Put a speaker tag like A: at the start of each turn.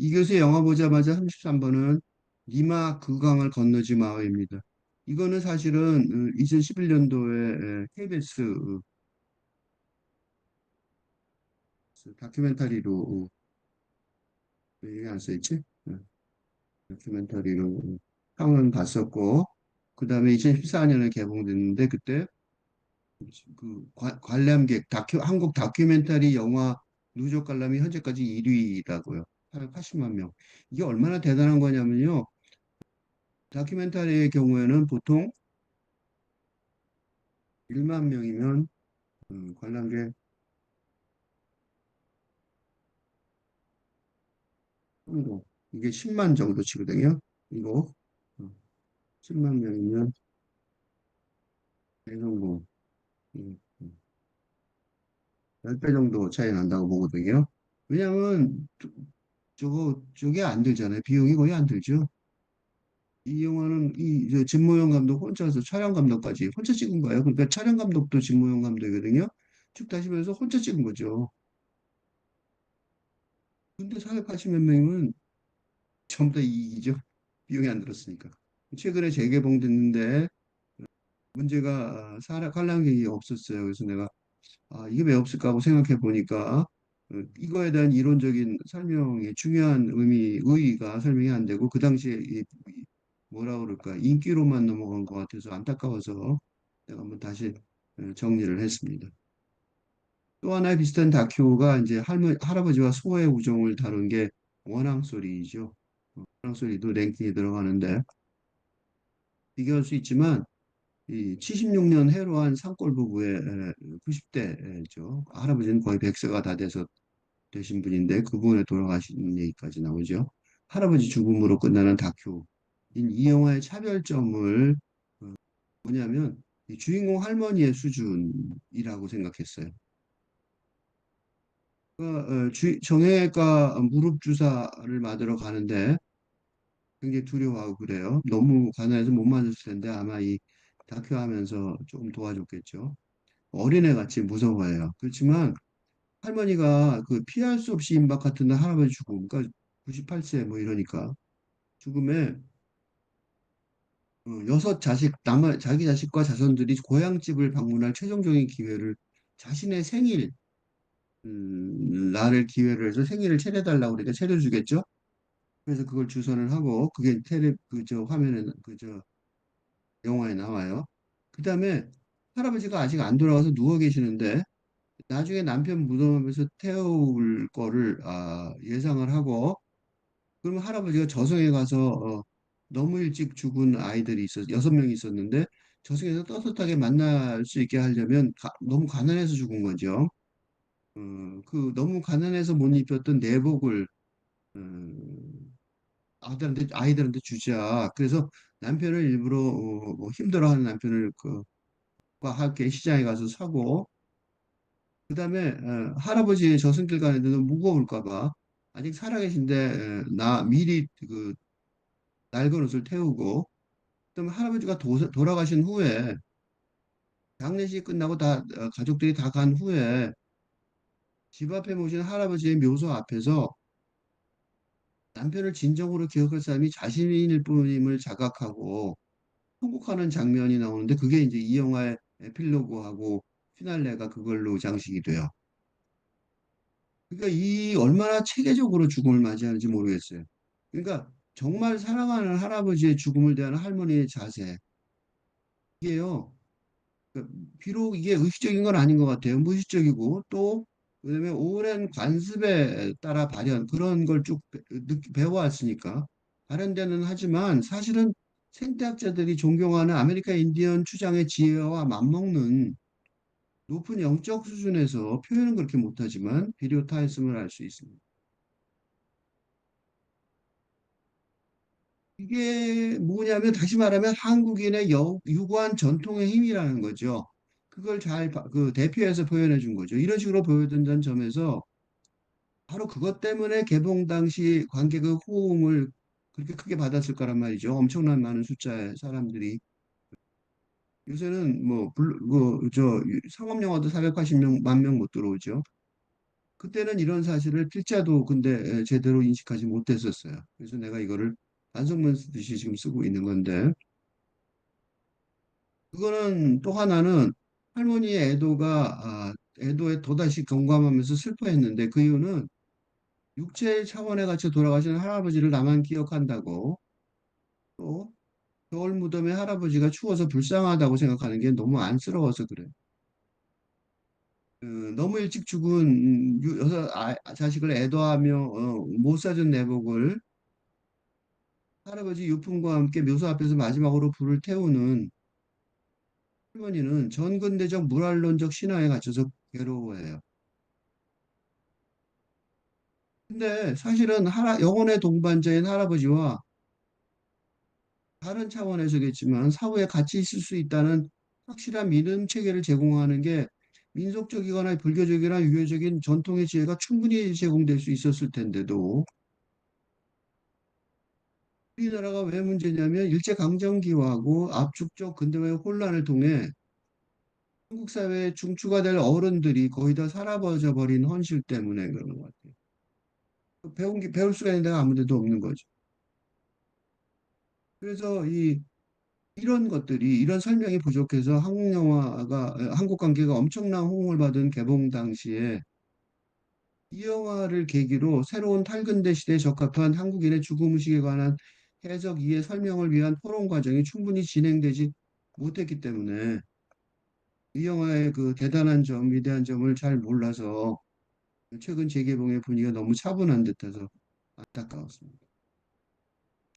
A: 이 교수 영화 보자마자 33번은 니마 그강을 건너지 마입니다. 이거는 사실은 2011년도에 KBS 다큐멘터리로 왜 여기 안 써있지? 네, 다큐멘터리로 상은 봤었고 그 다음에 2014년에 개봉됐는데 그때 그 관- 관람객 다큐 한국 다큐멘터리 영화 누적 관람이 현재까지 1위라고요. 880만 명. 이게 얼마나 대단한 거냐면요. 다큐멘터리의 경우에는 보통 1만 명이면 음, 관람객 정도 이게 10만 정도 치거든요. 이거 어, 10만 명이면 대성공 10배 정도 차이 난다고 보거든요. 왜냐면 저- 저거 저게 안 들잖아요. 비용이 거의 안 들죠. 이 영화는 이 진모영 감독 혼자서 촬영 감독까지 혼자 찍은 거예요. 그러니까 촬영 감독도 진모영 감독이거든요. 쭉 다시면서 혼자 찍은 거죠. 근데 480몇 명이면 전부 다 이익이죠. 비용이 안 들었으니까. 최근에 재개봉됐는데 문제가 아, 사람 관람객이 없었어요. 그래서 내가 아, 이게 왜 없을까 하고 생각해 보니까 어, 이거에 대한 이론적인 설명이 중요한 의미, 의의가 설명이 안 되고 그 당시에 뭐라 그럴까 인기로만 넘어간 것 같아서 안타까워서 내가 한번 다시 어, 정리를 했습니다. 또 하나의 비슷한 다큐가 이제 할머, 할아버지와 소의 우정을 다룬 게 원앙소리죠. 어, 원앙소리도 랭킹에 들어가는데 비교할 수 있지만 이 76년 해로한 산골 부부의 90대죠. 할아버지는 거의 100세가 다 돼서 되신 분인데 그분의 돌아가신 얘기까지 나오죠. 할아버지 죽음으로 끝나는 다큐인 이 영화의 차별점을 어, 뭐냐면 이 주인공 할머니의 수준이라고 생각했어요. 그, 어, 주, 정형외과 무릎 주사를 맞으러 가는데 굉장히 두려워하고 그래요. 너무 가난해서 못 맞았을 텐데 아마 이 다큐 하면서 조금 도와줬겠죠. 어린애 같이 무서워해요. 그렇지만 할머니가 그 피할 수 없이 임박 같은 할아버지 죽음, 그러니까 98세 뭐 이러니까 죽음에 어, 여섯 자식, 남 자기 자식과 자손들이 고향집을 방문할 최종적인 기회를 자신의 생일, 음, 날을 기회를 해서 생일을 차려달라고 그러니까 차려주겠죠? 그래서 그걸 주선을 하고 그게 테레 그 저 화면에 그 저 영화에 나와요. 그 다음에 할아버지가 아직 안 돌아가서 누워 계시는데 나중에 남편 무덤에서 태울 거를 아, 예상을 하고 그러면 할아버지가 저승에 가서 어, 너무 일찍 죽은 아이들이 있어 여섯 명이 있었는데 저승에서 떳떳하게 만날 수 있게 하려면 가- 너무 가난해서 죽은 거죠. 어, 그 너무 가난해서 못 입혔던 내복을 음, 아들한테 아이들한테 주자. 그래서 남편을 일부러 어, 뭐 힘들어하는 남편을 그 함께 시장에 가서 사고 그 다음에 어, 할아버지의 저승길 가는 데는 무거울까 봐 아직 살아계신데 에, 나 미리 그 낡은 옷을 태우고 그다음에 할아버지가 도, 돌아가신 후에 장례식 끝나고 다 어, 가족들이 다 간 후에 집 앞에 모신 할아버지의 묘소 앞에서 남편을 진정으로 기억할 사람이 자신일 뿐임을 자각하고 통곡하는 장면이 나오는데 그게 이제 이 영화의 에필로그하고 피날레가 그걸로 장식이 돼요. 그러니까 이 얼마나 체계적으로 죽음을 맞이하는지 모르겠어요. 그러니까 정말 사랑하는 할아버지의 죽음을 대하는 할머니의 자세. 이게요. 그러니까 비록 이게 의식적인 건 아닌 것 같아요. 무의식적이고 또 그다음에 오랜 관습에 따라 발현 그런 걸 쭉 배워왔으니까 발현되는 하지만 사실은 생태학자들이 존경하는 아메리카 인디언 추장의 지혜와 맞먹는 높은 영적 수준에서 표현은 그렇게 못하지만 비료타였음을 알 수 있습니다. 이게 뭐냐면 다시 말하면 한국인의 여, 유구한 전통의 힘이라는 거죠. 그걸 잘 그 대표해서 표현해 준 거죠. 이런 식으로 보여준다는 점에서 바로 그것 때문에 개봉 당시 관객의 호응을 그렇게 크게 받았을 거란 말이죠. 엄청난 많은 숫자의 사람들이 요새는 뭐, 그, 저, 상업 영화도 480명, 만명 못 들어오죠. 그때는 이런 사실을 필자도 근데 제대로 인식하지 못했었어요. 그래서 내가 이거를 반성문 쓰듯이 지금 쓰고 있는 건데 그거는 또 하나는 할머니의 애도가 아, 애도에 또다시 경감하면서 슬퍼했는데 그 이유는 육체 차원에 갇혀 돌아가신 할아버지를 나만 기억한다고 또 겨울 무덤에 할아버지가 추워서 불쌍하다고 생각하는 게 너무 안쓰러워서 그래. 그 너무 일찍 죽은 음, 유- 여섯 아, 자식을 애도하며 어, 못 사준 내복을 할아버지 유품과 함께 묘소 앞에서 마지막으로 불을 태우는 할머니는 전근대적 물활론적 신화에 갇혀서 괴로워해요. 근데 사실은 영혼의 동반자인 할아버지와 다른 차원에서겠지만 사후에 같이 있을 수 있다는 확실한 믿음 체계를 제공하는 게 민속적이거나 불교적이나 유교적인 전통의 지혜가 충분히 제공될 수 있었을 텐데도 우리나라가 왜 문제냐면 일제강점기하고 압축적 근대화의 혼란을 통해 한국 사회에 중추가 될 어른들이 거의 다 사라져 버린 헌실 때문에 그런 것 같아요. 배운 게 배울 수가 있는 데가 아무 데도 없는 거죠. 그래서 이 이런 것들이 이런 설명이 부족해서 한국 영화가 한국 관계가 엄청난 호응을 받은 개봉 당시에 이 영화를 계기로 새로운 탈근대 시대에 적합한 한국인의 죽음 의식에 관한 해석 이해 설명을 위한 토론 과정이 충분히 진행되지 못했기 때문에 이 영화의 그 대단한 점, 위대한 점을 잘 몰라서 최근 재개봉의 분위기가 너무 차분한 듯해서 안타까웠습니다.